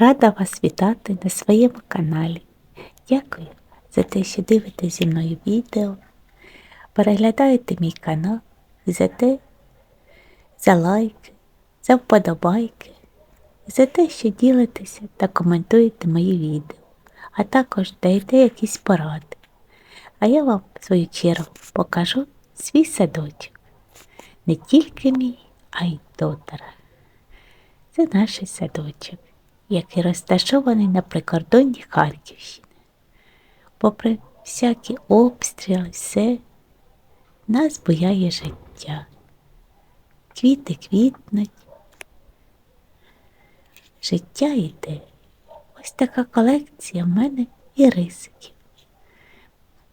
Рада вас вітати на своєму каналі. Дякую за те, що дивитесь зі мною відео, переглядаєте мій канал, за те, за лайки, за вподобайки, за те, що ділитеся та коментуєте мої відео, а також даєте якісь поради. А я вам, в свою чергу, покажу свій садочок. Не тільки мій, а й тотара. Це наш садочок, який розташований на прикордонні Харківщини. Попри всякі обстріли, все, нас буяє життя. Квіти квітнуть, життя йде. Ось така колекція в мене і рисиків.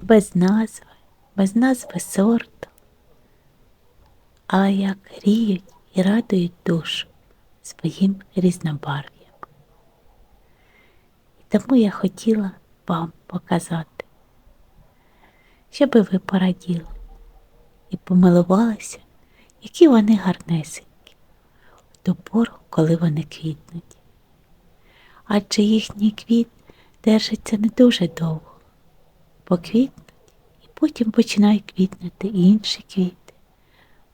Без назви, без назви сорту, але як гріють і радують душу своїм різнобарв'ям. Тому я хотіла вам показати, щоби ви пораділи і помилувалися, які вони гарнесенькі в ту пору, коли вони квітнуть. Адже їхній квіт держиться не дуже довго, поквітнуть і потім починають квітнути інші квіти.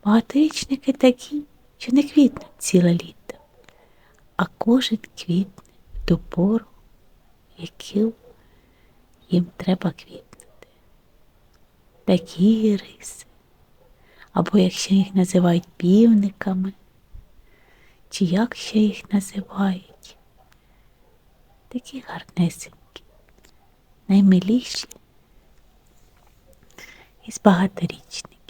Багаторічники такі, що не квітнуть ціле літо а кожен квітне в ту пору, яку їм треба квітнути. Такі риси, або якщо їх називають півниками, чи як ще їх називають, такі гарнесенькі, наймиліші із багаторічників.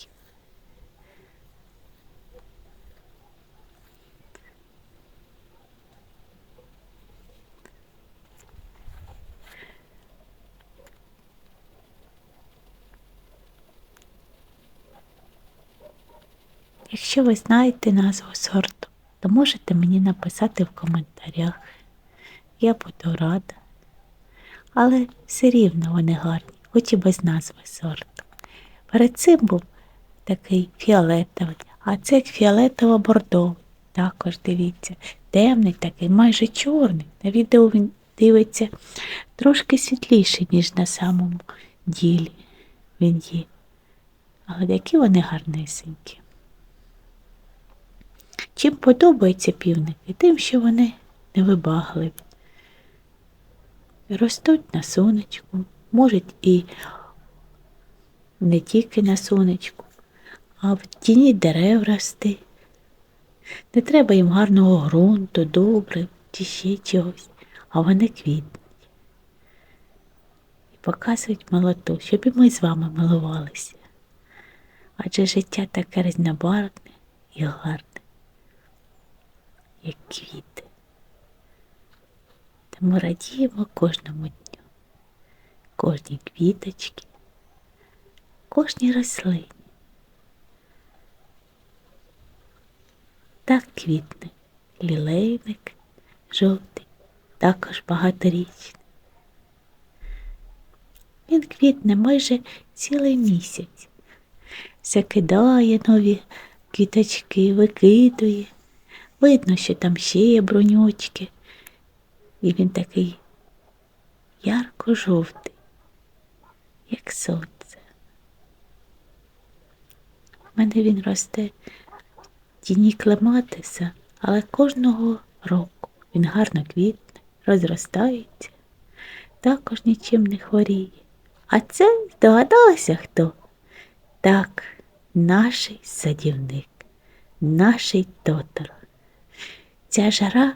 Якщо ви знаєте назву сорту, то можете мені написати в коментарях. Я буду рада. Але все рівно вони гарні, хоч і без назви сорту. Перед цим був такий фіолетовий, а це фіолетово-бордовий. Також дивіться, темний такий, майже чорний. На відео він дивиться трошки світліший, ніж на самому ділі він є. Але які вони гарнесенькі. Чим подобаються півники? Тим, що вони невибагливі. Ростуть на сонечку, можуть і не тільки на сонечку, а в тіні дерев рости. Не треба їм гарного ґрунту, добре чи ще чогось, а вони квітнуть. І показують молоту, щоб і ми з вами милувалися. Адже життя таке різнобарвне і гарне як квіти. Тому радіємо кожному дню, кожній квіточці, кожній рослині. Так квітне лілейник жовтий, також багаторічний. Він квітне майже цілий місяць, все кидає нові квіточки, викидує. Видно, що там ще є бронючки. І він такий ярко-жовтий, як сонце. У мене він росте в тіні клематиса, але кожного року він гарно квітне, розростається, також нічим не хворіє. А це здогадалося хто? Так, наш садівник, наший тотар. Ця жара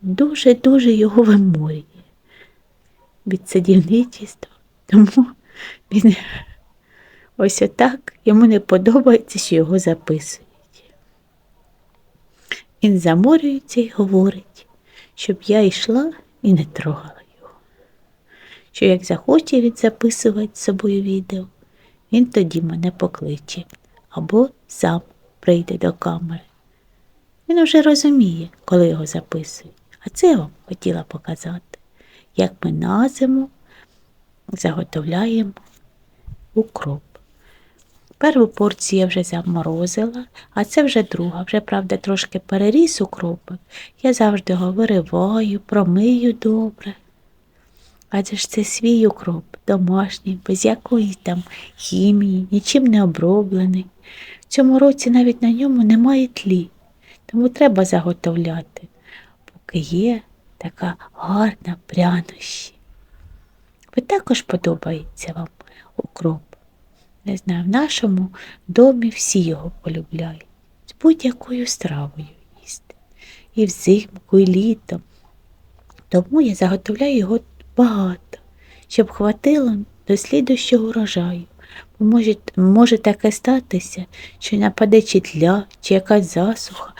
дуже-дуже його виморює від садівничества, тому він ось отак йому не подобається, що його записують. Він заморюється і говорить, щоб я йшла і не трогала його. Що як захоче він записувати з собою відео, він тоді мене покличе або сам прийде до камери. Він уже розуміє, коли його записують. А це я вам хотіла показати, як ми на зиму заготовляємо укроп. Першу порцію я вже заморозила, а це вже друга. Вже, правда, трошки переріс укропик. Я завжди його вириваю, промию добре. Адже ж це свій укроп, домашній, без якоїсь там хімії, нічим не оброблений. В цьому році навіть на ньому немає тлі, тому треба заготовляти, поки є така гарна прянощі. Ви також подобається вам укроп? Не знаю, в нашому домі всі його полюбляють. З будь-якою стравою їсти. І взимку, і літом. Тому я заготовляю його багато, щоб хватило до слідущого урожаю. Може, може таке статися, що нападе чи тля, чи якась засуха.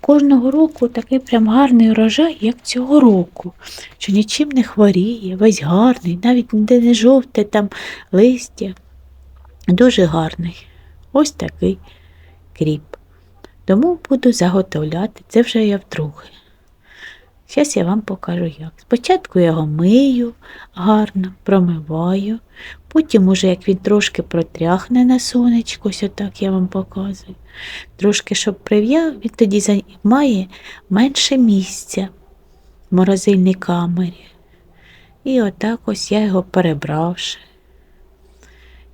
Кожного року такий прям гарний урожай, як цього року, що нічим не хворіє, весь гарний, навіть ніде не жовте там листя. Дуже гарний. Ось такий кріп. Тому буду заготовляти. Це вже я вдруге. Зараз я вам покажу як. Спочатку я його мию гарно, промиваю, потім, уже як він трошки протряхне на сонечко, ось отак я вам показую. Трошки, щоб прив'яв, він тоді займає менше місця в морозильній камері. І отак ось я його перебравши.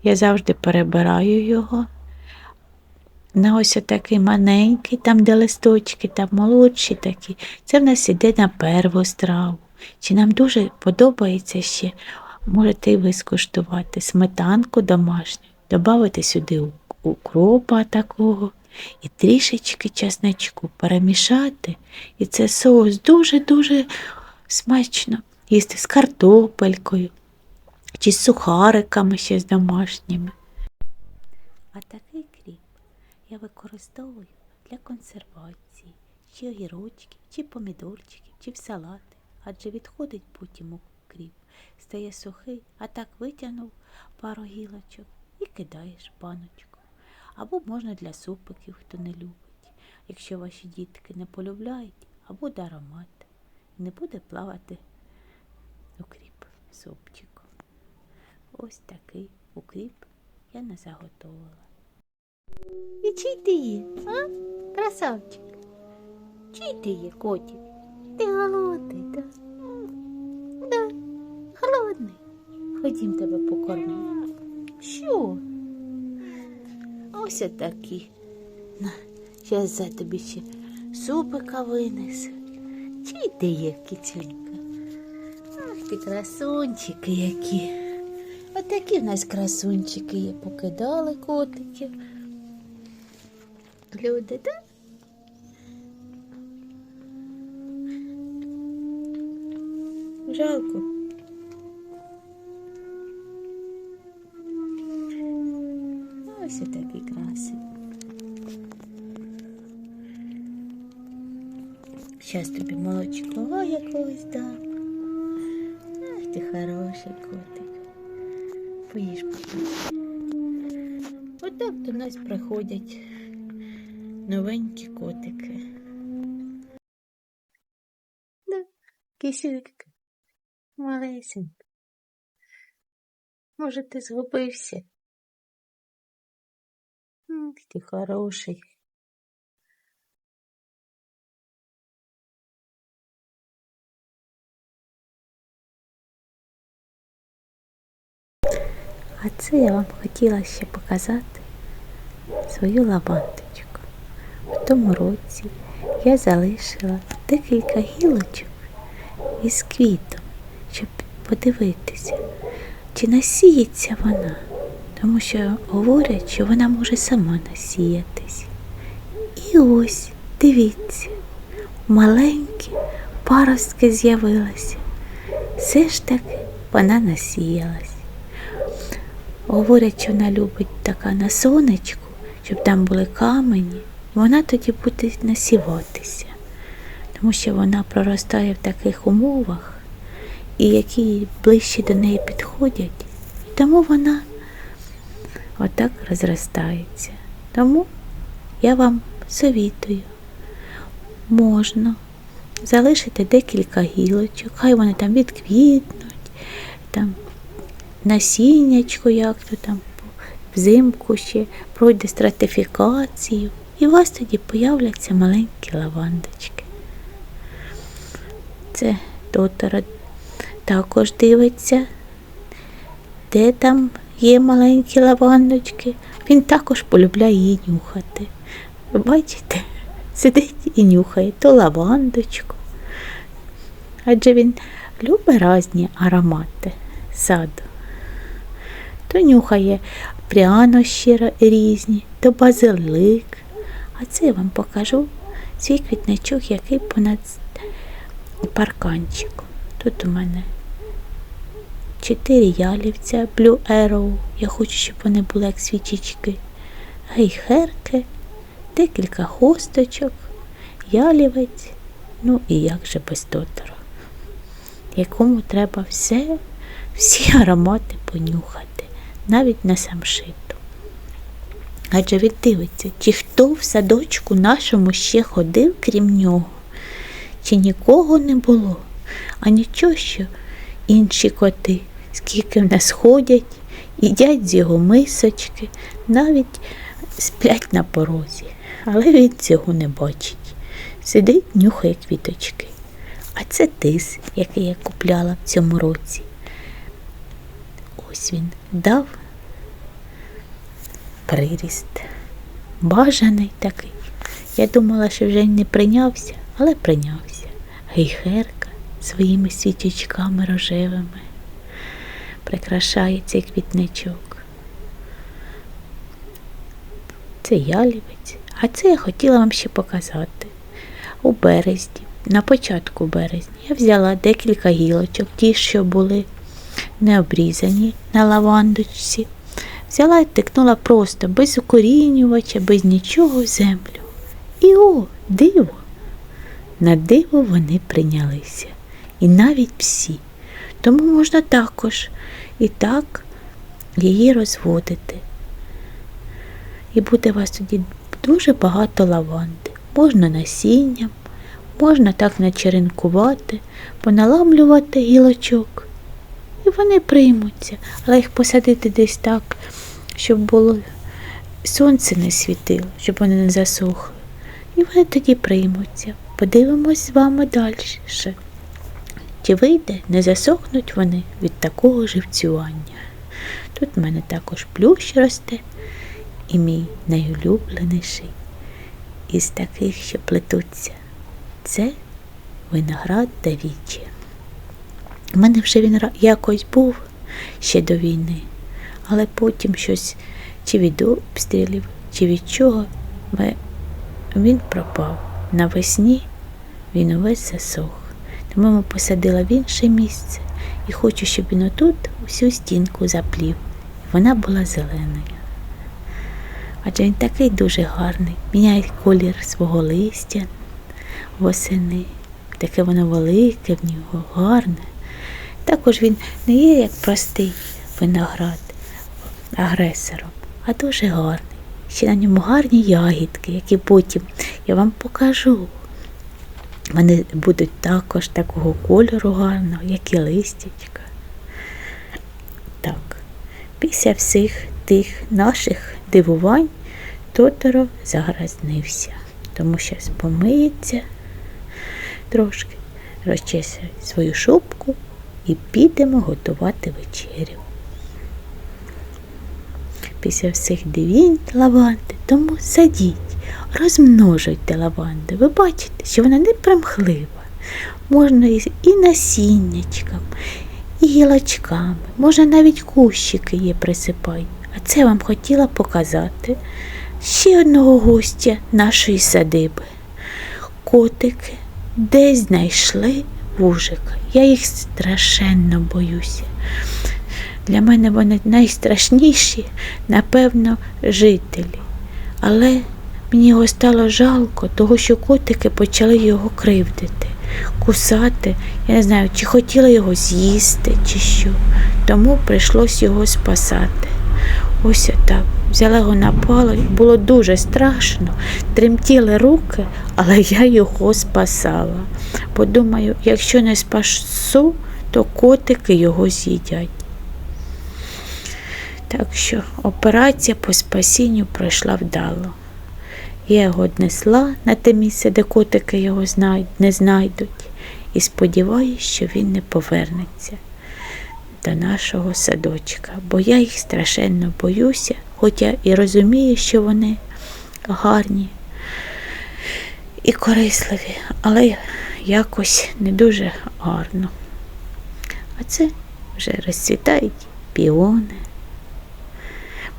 Я завжди перебираю його на ось такий маленький, там де листочки, там молодші такі. Це в нас іде на перву страву. Чи нам дуже подобається ще, можете і ви скуштувати сметанку домашню, додати сюди укропа такого і трішечки чесничку перемішати. І це соус дуже-дуже смачно їсти з картопелькою чи з сухариками ще з домашніми. А такий кріп я використовую для консервації, чи огірочків, чи помідорчиків, чи в салати, адже відходить потім у кріп, стає сухий, а так витягнув пару гілочок і кидаєш баночку. Або можна для супиків, хто не любить. Якщо ваші дітки не полюбляють, а буде аромат, не буде плавати укріп супчиком. Ось такий укріп я не заготовила. І чий ти є, а? Красавчик. Чий ти є, котик? Ти голодний, да? Ходім тебе покормлю. Що? Ось отакі. На, зараз за тобі ще супика винесу. Чий ти є, кицюнька? Ах ти красунчики які. Отакі в нас красунчики є, покидали котиків. Люди, так? Жалко. Щас тобі молочко якогось дам. Ах, ти хороший котик. Поїж поки. Отак до нас приходять новенькі котики. Да, кисюлька, малесенька. Може, ти згубився? М, Ти хороший. А це я вам хотіла ще показати свою лавандочку. В тому році я залишила декілька гілочок із квітом, щоб подивитися, чи насіється вона, тому що говорять, що вона може сама насіятись. І ось, дивіться, маленькі паростки з'явилися. Все ж таки вона насіялась. Говорять, що вона любить така на сонечку, щоб там були камені, вона тоді буде насіватися, тому що вона проростає в таких умовах, і які ближче до неї підходять, і тому вона отак розростається. Тому я вам совітую, можна залишити декілька гілочок, хай вони там відквітнуть, там насіннячко, як то там взимку ще пройде стратифікацію, і у вас тоді появляться маленькі лавандочки. Це Тотора також дивиться, де там є маленькі лавандочки. Він також полюбляє її нюхати. Ви бачите, сидить і нюхає то лавандочку. Адже він любить різні аромати саду. То нюхає прянощі різні, то базилик. А це я вам покажу свій квітничок, який понад парканчиком. Тут у мене чотири ялівця Blue Arrow. Я хочу, щоб вони були як свічечки. Гейхерки, декілька хосточок, ялівець, ну і як же без тотора, якому треба все, всі аромати понюхати, навіть на самшиту. Адже він дивиться, чи хто в садочку нашому ще ходив, крім нього, чи нікого не було, а нічого, що інші коти, скільки в нас ходять, їдять з його мисочки, навіть сплять на порозі, але він цього не бачить. Сидить, нюхає квіточки. А це тис, який я купляла в цьому році. Ось він дав приріст. Бажаний такий. Я думала, що вже не прийнявся, але прийнявся. Гейхерка своїми свічечками рожевими прикрашає цей квітничок. Це ялівець. А це я хотіла вам ще показати. У березні, на початку березня, я взяла декілька гілочок, ті, що були не обрізані на лавандочці. Взяла і тикнула просто без укорінювача, без нічого в землю. І о, диво! На диво вони прийнялися. І навіть псі. Тому можна також і так її розводити. І буде у вас тоді дуже багато лаванди. Можна насінням, можна так начеренкувати, поналамлювати гілочок. І вони приймуться, але їх посадити десь так, щоб було сонце не світило, щоб вони не засохли. І вони тоді приймуться. Подивимось з вами далі. Чи вийде, не засохнуть вони від такого живцювання. Тут в мене також плющ росте, і мій найулюбленіший із таких, що плетуться. Це виноград Давічі. У мене вже він якось був ще до війни, але потім щось чи від обстрілів, чи від чого ми, він пропав. Навесні він увесь засох. Тому ми посадила в інше місце і хочу, щоб він отут усю стінку заплів. Вона була зеленою. Адже він такий дуже гарний, міняє колір свого листя восени. Таке воно велике в нього, гарне. Також він не є як простий виноград агресором, а дуже гарний. Ще на ньому гарні ягідки, які потім я вам покажу. Вони будуть також такого кольору гарного, як і листячка. Так, після всіх тих наших дивувань Тоторо загразнився, тому що помиється трошки, розчесує свою шубку і підемо готувати вечерю. Після всіх дивінь лаванди, тому садіть, розмножуйте лаванди. Ви бачите, що вона не примхлива. Можна і насіннячком, і гілочками, можна навіть кущики її присипай. А це вам хотіла показати ще одного гостя нашої садиби. Котики десь знайшли вужика. Я їх страшенно боюся. Для мене вони найстрашніші, напевно, жителі. Але мені його стало жалко, того що котики почали його кривдити, кусати. Я не знаю, чи хотіли його з'їсти, чи що. Тому прийшлось його спасати. Ось отак. Взяла його на палу, було дуже страшно, тремтіли руки, але я його спасала. Подумаю, якщо не спасу, то котики його з'їдять. Так що операція по спасінню пройшла вдало. Я його однесла на те місце, де котики його не знайдуть, і сподіваюся, що він не повернеться до нашого садочка, бо я їх страшенно боюся, хоча і розумію, що вони гарні і корисливі, але якось не дуже гарно. А це вже розцвітають піони.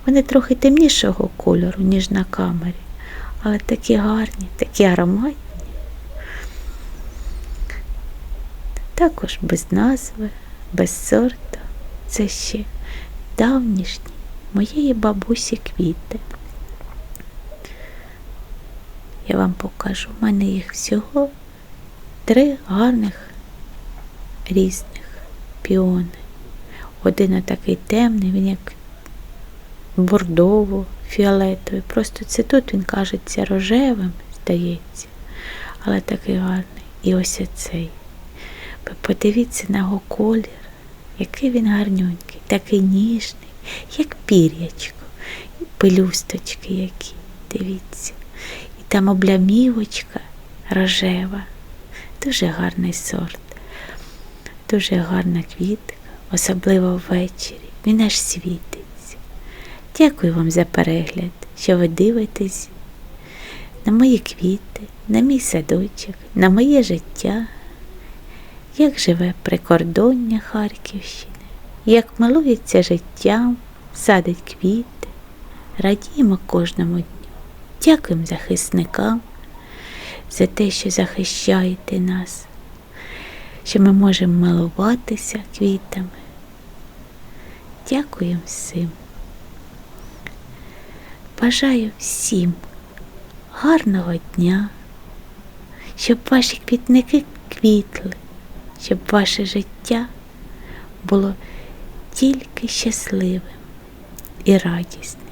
Вони трохи темнішого кольору, ніж на камері, але такі гарні, такі ароматні. Також без назви, без сорту. Це ще давнішні моєї бабусі квіти. Я вам покажу. У мене їх всього три гарних різних піони. Один такий темний, він як бордово, фіолетовий. Просто це тут він кажеться рожевим, здається, але такий гарний. І ось оцей. Ви подивіться на його колір, який він гарнюнький, такий ніжний, як пір'ячко, пелюсточки які, дивіться. І там облямівочка рожева. Дуже гарний сорт, дуже гарна квітка, особливо ввечері. Він аж світиться. Дякую вам за перегляд, що ви дивитесь на мої квіти, на мій садочок, на моє життя, як живе прикордоння Харківщини, як милується життям, садить квіти, радіємо кожному дню. Дякуємо захисникам за те, що захищаєте нас, що ми можемо милуватися квітами. Дякуємо всім. Бажаю всім гарного дня, щоб ваші квітники квітли, щоб ваше життя було тільки щасливим і радісним.